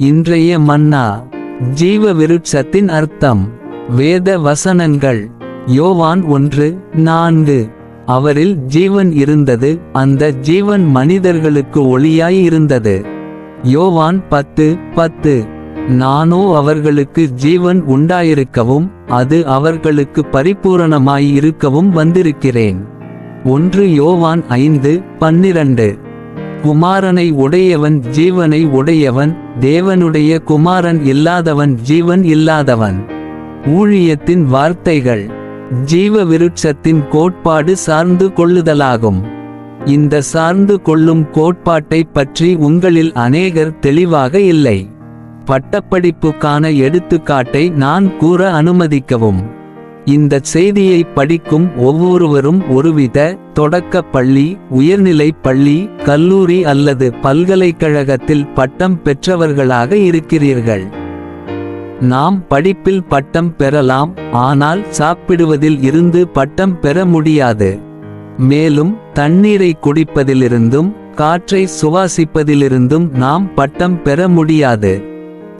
இன்றைய மன்னா ஜீவ விருட்சத்தின் அர்த்தம். வேத வசனங்கள் யோவான் ஒன்று நான்கு. அவரில் ஜீவன் இருந்தது அந்த ஜீவன் மனிதர்களுக்கு ஒளியாய் இருந்தது. யோவான் பத்து பத்து. நானோ அவர்களுக்கு ஜீவன் உண்டாயிருக்கவும் அது அவர்களுக்கு பரிபூரணமாய் இருக்கவும் வந்திருக்கிறேன். ஒன்று யோவான் ஐந்து பன்னிரண்டு. குமாரனை உடையவன் ஜீவனை உடையவன் தேவனுடைய குமாரன் இல்லாதவன் ஜீவன் இல்லாதவன். ஊழியத்தின் வார்த்தைகள் ஜீவ விருட்சத்தின் கோட்பாடு சார்ந்து கொள்ளுதலாகும். இந்த சார்ந்து கொள்ளும் கோட்பாட்டை பற்றி உங்களில் அநேகர் தெளிவாக இல்லை. பட்டப்படிப்புக்கான எடுத்துக்காட்டை நான் கூற அனுமதிக்கவும். இந்த செய்தியை படிக்கும் ஒவ்வொருவரும் ஒருவித தொடக்க பள்ளி உயர்நிலைப் பள்ளி கல்லூரி அல்லது பல்கலைக்கழகத்தில் பட்டம் பெற்றவர்களாக இருக்கிறீர்கள். நாம் படிப்பில் பட்டம் பெறலாம் ஆனால் சாப்பிடுவதில் இருந்து பட்டம் பெற முடியாது. மேலும் தண்ணீரை குடிப்பதிலிருந்தும் காற்றை சுவாசிப்பதிலிருந்தும் நாம் பட்டம் பெற முடியாது.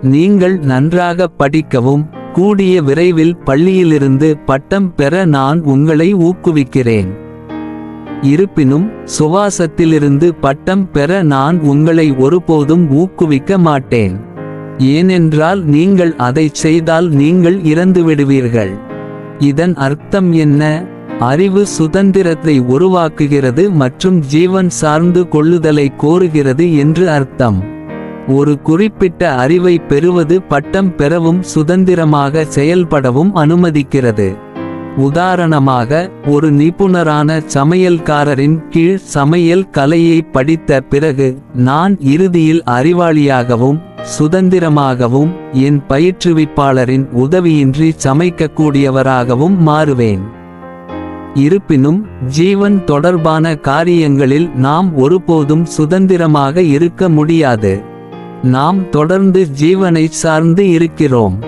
நீங்கள் நன்றாக படிக்கவும் கூடிய விரைவில் பள்ளியிலிருந்து பட்டம் பெற நான் உங்களை ஊக்குவிக்கிறேன். இருப்பினும் சுவாசத்திலிருந்து பட்டம் பெற நான் உங்களை ஒருபோதும் ஊக்குவிக்க மாட்டேன். ஏனென்றால் நீங்கள் அதைச் செய்தால் நீங்கள் இறந்துவிடுவீர்கள் இதன் அர்த்தம் என்ன? அறிவு சுதந்திரத்தை உருவாக்குகிறது மற்றும் ஜீவன் சார்ந்து கொள்ளுதலை கோருகிறது என்று அர்த்தம். ஒரு குறிப்பிட்ட அறிவை பெறுவது பட்டம் பெறவும் சுதந்திரமாக செயல்படவும் அனுமதிக்கிறது. உதாரணமாக ஒரு நிபுணரான சமையல்காரரின் கீழ் சமையல் கலையை படித்த பிறகு நான் இறுதியில் அறிவாளியாகவும் சுதந்திரமாகவும் என் பயிற்றுவிப்பாளரின் உதவியின்றி சமைக்கக்கூடியவராகவும் மாறுவேன். இருப்பினும் ஜீவன் தொடர்பான காரியங்களில் நாம் ஒருபோதும் சுதந்திரமாக இருக்க முடியாது. நாம் தொடர்ந்து ஜீவனை சார்ந்து இருக்கிறோம்.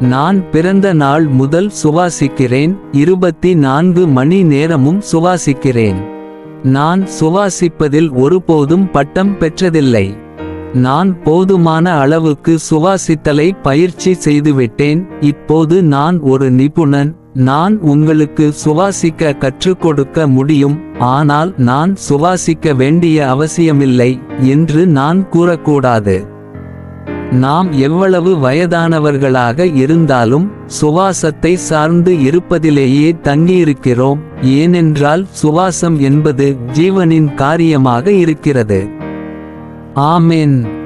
நான் பிறந்த நாள் முதல் சுவாசிக்கிறேன். இருபத்தி நான்கு மணி நேரமும் சுவாசிக்கிறேன். நான் சுவாசிப்பதில் ஒருபோதும் பட்டம் பெற்றதில்லை. நான் போதுமான அளவுக்கு சுவாசித்தலை பயிற்சி செய்துவிட்டேன். இப்போது நான் ஒரு நிபுணன். நான் உங்களுக்கு சுவாசிக்க கற்றுக் கொடுக்க முடியும் ஆனால் நான் சுவாசிக்க வேண்டிய அவசியமில்லை என்று நான் கூறக்கூடாது. நாம் எவ்வளவு வயதானவர்களாக இருந்தாலும் சுவாசத்தை சார்ந்து இருப்பதிலேயே தங்கியிருக்கிறோம் ஏனென்றால் சுவாசம் என்பது ஜீவனின் காரியமாக இருக்கிறது. ஆமேன்.